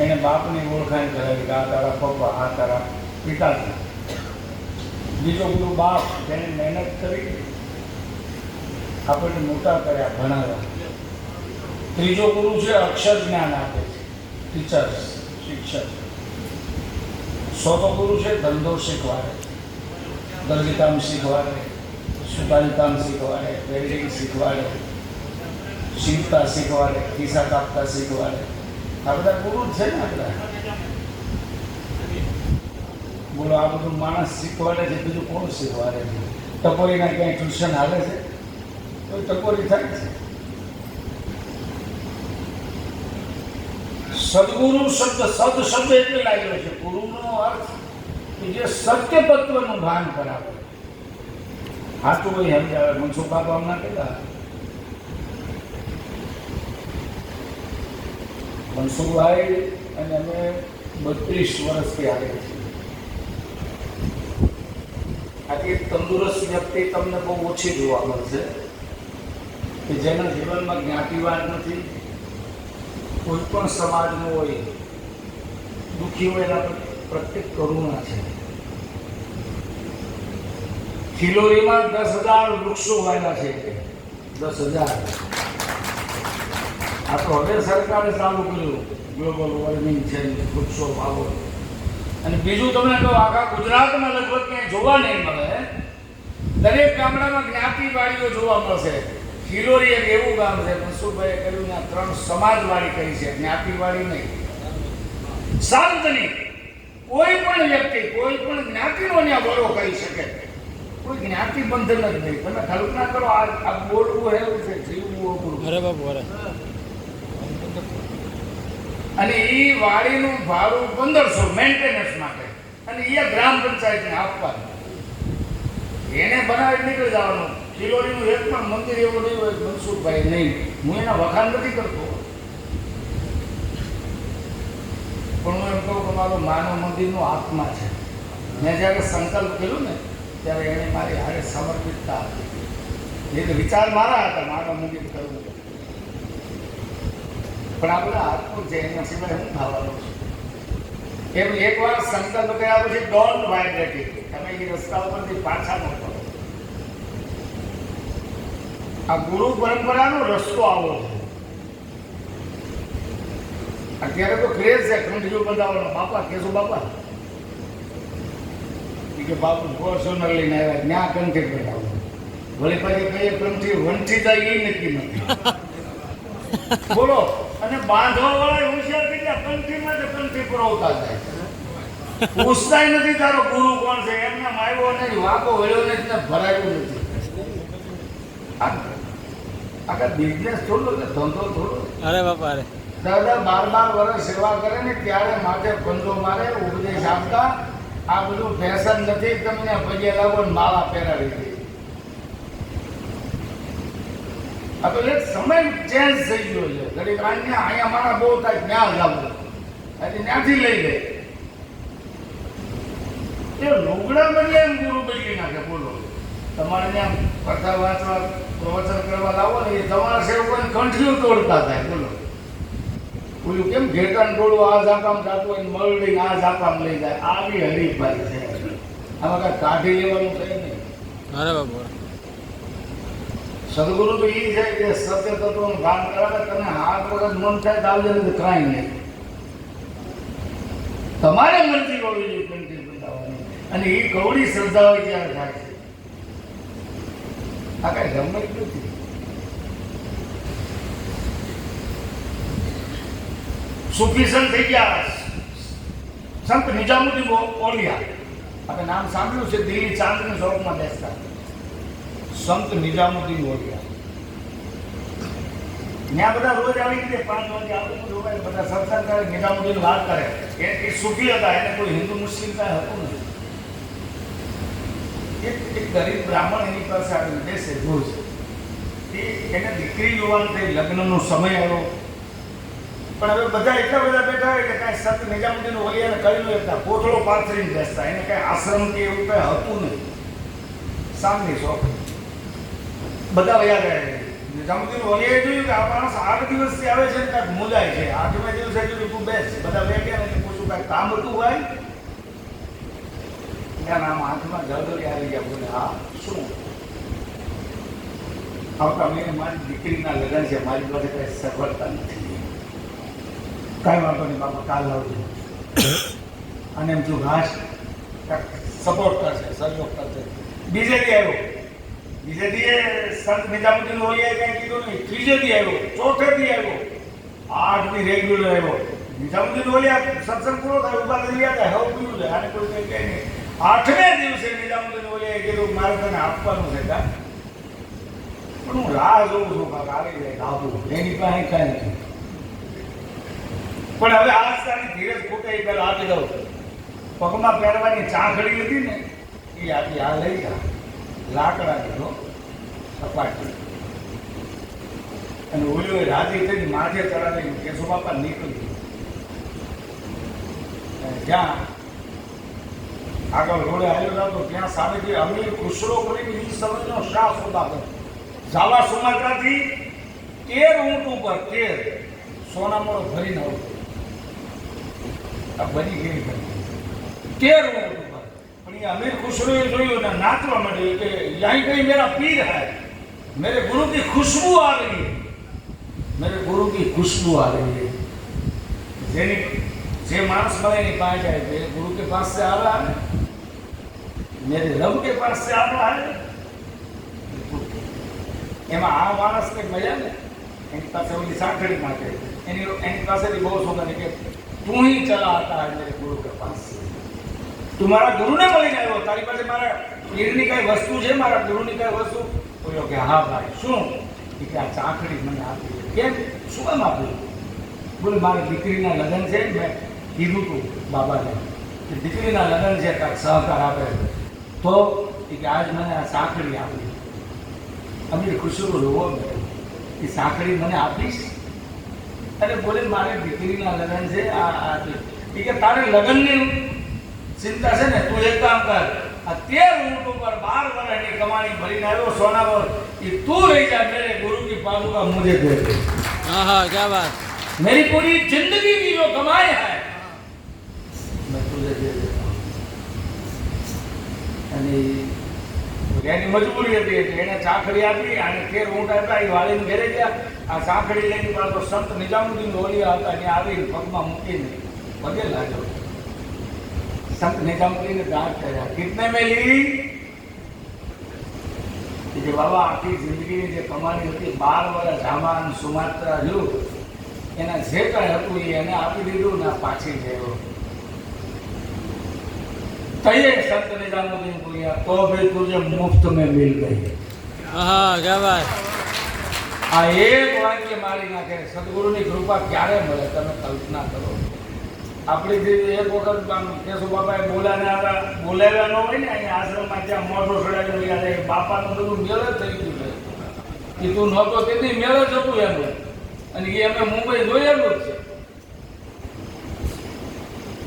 એને બાપની ઓળખાણ કરાવી કે આ તારા પપ્પા, આ તારા પિતાજી. બીજો ગુરુ બાપ જેને મહેનત કરી આપણને મોટા કર્યા, ભણાવ્યા. ત્રીજો ગુરુ છે, અક્ષર જ્ઞાન આપે છે. ટીચર્સ શિક્ષક. ચોથો ગુરુ છે, ધંધો શીખવાડે. દરજીકામ શીખવાડે સુતારીકામ શીખવાડે, વેલ્ડિંગ શીખવાડે. શીખતા શીખવાડે ખિસ્સા કાપતા શીખવાડે. આ બધા ગુરુ છે ને આપણા. બોલો, આ બધું માણસ શીખવાડે છે, બીજું કોણ શીખવાડે છે? ટકોરીના ક્યાંય ટ્યુશન હાલે છે? તો ટકોરી થાય છે. સદગુરુ શબ્દ, સદ શબ્દ એટલે લાગ્યો છે. ગુરુનો અર્થ કે જે સત્ય તત્વનું ભાન કરાવે. હાથું હોય સમજાવે? મનસુખ બાબા હમણાં કહેતા મનસુખભાઈ અને અમે બત્રીસ વર્ષથી આવે છીએ. આજે તંદુરસ્ત વ્યક્તિ તમને બહુ ઓછી જોવા મળશે કે જેના જીવનમાં જ્ઞાતિવાદ નથી, કોઈ પણ સમાજનો હોય, દુઃખી હોય એના પ્રત્યેક કરુણા છે. ખિલોરીમાં દસ હજાર વૃક્ષો વાયેલા છે. દસ હજાર. આ તો હવે સરકારે ચાલુ કર્યું. ગ્લોબલ વોર્મિંગ છે, વૃક્ષો વાવો. અને બીજું તમને તો આખા ગુજરાતમાં લગભગ ક્યાંય જોવા નહીં મળે. દરેક ગામડામાં જ્ઞાતિવાળીઓ જોવા મળશે. ખીલોરી એક એવું ગામ છે, મનસુખભાઈએ કહ્યું ને ત્રણ સમાજવાળી કરી છે, જ્ઞાતિવાળી નહીં. સાર્વજનિક. કોઈ પણ વ્યક્તિ, કોઈ પણ જ્ઞાતિનો ત્યાં બોલો કરી શકે. કોઈ જ્ઞાતિ બંધન જ નહીં. તમે કલ્પના કરો, આ બોલવું એવું છે, જીવવું અઘરું અરે બાપુ, અરે. અને એ વાડીનું ભાડું પંદરસો મેન્ટેનન્સ માટે. અને એ ગ્રામ પંચાયતને આપવાનું. એને બનાવી નીકળી જવાનું. ખિલોરીનું એક પણ મંદિર એવું નહીં હોય, મનસુખભાઈ, નહીં. હું એના વખાણ નથી કરતો. પણ હું એમ કહું કે મારો માનવ મંદિરનો આત્મા છે. મેં જ્યારે સંકલ્પ કર્યો ને, ત્યારે એણે મારી હારે સમર્પિતતા આપી. એ તો વિચાર મારા હતા માનવ મંદિર કરવું. પણ આપણે આત્મા છે, એના સિવાય હું ખાવાનું છે એમ એકવાર સંકલ્પ કર્યા પછી ડોન્ટ વાઇબ્રેટ તમે એ રસ્તા ઉપરથી પાછા ન કરો આ ગુરુ પરંપરાનો રસ્તો આવો. છે અત્યારે તો ક્રેઝ છે કંઠીઓ બતાવવાનો બાપા, કેશો બાપા? ઈ કે બાપુ ફોર્ચ્યુનર લઈને આવ્યા. ત્યાં કંઠી બતાવો વળી પછી કઈ કંઠી વંઠી જાય એ નક્કી નથી. બોલો અને બાંધવા વાળા હોશિયાર કેટલા? ગયા કંઠીમાં તો કંઠી પુરવતા જાય પૂછતાય નથી તારો ગુરુ કોણ છે? એમને માર્યો નહીં વાકો વળ્યો નથી ને ભરાયું નથી. આખા બિઝનેસ થોડો કે ધંધો થોડો. અરે બાપા અરે. દાદા બાર બાર વર્ષ સેવા કરે ને ત્યારે માથે પંજો મારે ઉપદેશ આપતા. આ બધું ફેશન નથી તમને લાગો ને માળા પહેરાવી દે. આ તો એક સમય ચેન્જ થઈ ગયો છે. ઘડીક અહીંયા અહીંયા મારા બહુ થાય, ત્યાં જવું એટલે ત્યાંથી લઈ લે. એ લુગડા બદલે એમ ગુરુ બદલી નાખે બોલો. તમારે ત્યાં કથા વાંચવા, પ્રવચન કરવા લાવો ને, એ તમારા સેવકોને કંઠીઓ તોડતા થાય, બોલો. બોલ્યું કેમ ઘેટાન ટોળું આ ઝાકામ જાતું હોય ને મરડી આ ઝાકામ લઈ જાય. આવી હરીફાઈ છે. આમાં કાંઈ કાઢી લેવાનું કઈ નહીં. અરે સદગુરુ તો એ છે કે સત્ય તત્વનું ભાન કરાવે તમે હાથ વખત મન થાય નહીં તો કાંઈ નહીં. તમારે મનથી જોઈએ કંઠી બંધાવવાની અને એ કવડી શ્રદ્ધા હોય ત્યારે થાય છે. આ કાંઈ ગમે જ નથી. સુફીસન થઈ ગયા. સંત નિજામુદ્દીન ઓલિયા આપણે નામ સાંભળ્યું છે, દિલ્હી ચાંદની ચોકમાં બેસતા. સંત નિઝામુદ્દીન ઓલિયા ત્યાં બધા રોજ આવી રીતે પાંચ વાગે તો બધા સત્સંગ કરે, નિઝામુદ્દીન વાત કરે. એ એ સુખી હતા, એને કોઈ હિન્દુ મુસ્લિમ કાંઈ હતું નથી એક એક ગરીબ બ્રાહ્મણ એની પાસે આવીને બેસે છે એ એને દીકરી યુવાન થઈ, લગ્નનો સમય આવ્યો. પણ હવે બધા એટલા બધા બેઠા હોય કે કાંઈ સત નિઝામુદ્દીન ઓલિયાને લો એટલા કોથળો પાથરીને બેસતા. એને કાંઈ આશ્રમ કે એવું કાંઈ હતું નહીં. સામની શોખ બધા વયા ગયા નિજામુદ્દીન ઓલિયાએ જોયું કે આ માણસ આઠ દિવસથી આવે છે ને કાંઈક મુજાય છે. આઠમે દિવસે જોયું તું બેસ. બધા બે કામ હતું ભાઈ? ત્યાં આમ હાથમાં જળદોરી આવી ગયા બોલે, હા, શું? આવતા મહિને મારી દીકરીના લગ્ન છે. મારી પાસે કઈ સગવડતા નથી. કાંઈ વાંધો નહીં, બાપા, કાલ લાવજો અને એમ જો ઘાસ સપોર્ટ કરશે સહયોગ કરશે બીજે આવ્યો. બીજે દીએ સંત નિજામુદ્દીન ઓલિયાએ કઈ કીધું નહીં. ત્રીજે દી આવ્યો ચોથે દી આવ્યો આઠ દી રેગ્યુલર આવ્યો નિજામુદ્દીન ઓલિયા સત્સંગ પૂરો થાય ઊભા કરી ગયા હતા હવે પૂરું છે આને કોઈ કઈ નહીં. આઠમે દિવસે નિજામુદ્દીન ઓલિયાએ કીધું, મારે તને આપવાનું છે, કા? પણ હું રાહ જોઉં છું કાંઈક આવી જાય આપું એની પાસે કાંઈ નથી. પણ હવે આ સ્થાની ધીરજ ખોટે એ પહેલા આપી દઉં. પગમાં પહેરવાની ચાંખડી હતી ને, એ આપી આ લઈ જા. લાકડા દીધો સપાટી. અને ઓલીઓ રાજી થઈને માથે ચડાવી કેશો બાપા નીકળી. જ્યાં આગળ રોડે આવ્યો હતો, ત્યાં સામેથી અમીર ખુશરો કરીને એ સમયનો શાહ સોદાગર ઝાલા સુમાત્રાથી તેર ઊંટ ઉપર, તેર. સોનામોળો ભરીને આવતો આ બની ગઈ તેર ઊંટ અમીર ખુશરૂએ જોયું અને નાચવા માંડી કે યાઈ ગઈ મેરા પીર હૈ मेरे गुरु की खुशबू आ रही है मेरे गुरु की खुशबू आ रही है જેની જે માણસ મળેની પાંચ આવી એ ગુરુ કે પાસ સે આ રહા હે મેરે રબ કે પાસ સે આ રહા હે એમાં આ માણસને મળ્યા ને એની પાસે ઓલી સાંકળી માટે એની એની પાસેથી બહુ સુંદર કે તું હી ચલા આતા હે મેરે ગુરુ કે પાસ સે તું મારા ગુરુને મળીને આવ્યો. તારી પાસે મારા પીરની કઈ વસ્તુ છે? મારા ગુરુની કઈ વસ્તુ? બોલ્યો કે, હા ભાઈ. શું? કે આ ચાકડી મને આપી. કેમ? શું કામ આપ્યું બોલે, મારી દીકરીના લગ્ન છે મેં કીધું તું બાબાને કે દીકરીના લગ્ન છે, કાંઈક સહકાર આપે તો કે, આજ મને આ સાંકળી આપી. અમીર ખુશરો રોવો એ સાંકળી મને આપીશ? અરે બોલે, મારે દીકરીના લગ્ન છે, આ કે, તારે લગ્નની ચિંતા છે ને તું એક કામ કર આ તેર ઊંટ ઉપર બાર વર્ષની કમાણી ભરીને આવ્યો સોના પર એ તું રહી જા મેરે ગુરુ की पादुका मुझे दे दे हाँ हाँ क्या बात मेरी पूरी जिंदगी की जो कमाई है मैं तुझे दे देता हूँ અને એની મજબૂરી હતી એટલે એને ચાખડી આપી અને તેર ઊંટ હતા એ વાળીને ઘરે ગયા આ ચાખડી લઈને પાછો સંત નિજામુદ્દીન ઓલિયા હતા ત્યાં આવીને પગમાં મૂકીને પગે લાગ્યો संत निगम जी ने दान किया कितने में ली કે બાબા આખી જિંદગીની જે કમાણી હતી બાર વર્ષ સામાન સુમાત્રા રહ્યું એના જે કંઈ હતું એને આપી દીધું ને પાછી ગયો તયે સંત નિજામુદ્દીન બોલ્યા તો ભી તુજે મુફ્ત મેં મિલ ગઈ. હા ક્યા વાત? આ એક વાક્ય મારી નાખે સદગુરુની કૃપા ક્યારે મળે? તમે કલ્પના કરો. આપણી જે એક વખત આમ કેશુ બાપાએ બોલાને હતા બોલાવ્યા ન હોય ને અહીંયા આશ્રમમાં ત્યાં મોઢો સડાવી યાદ આવે, બાપાનું બધું મેળ જ થઈ ગયું છે. એ તું નહોતો, તેથી મેળ જ હતું એનું. અને એ અમે મુંબઈ જોયેલું જ છે.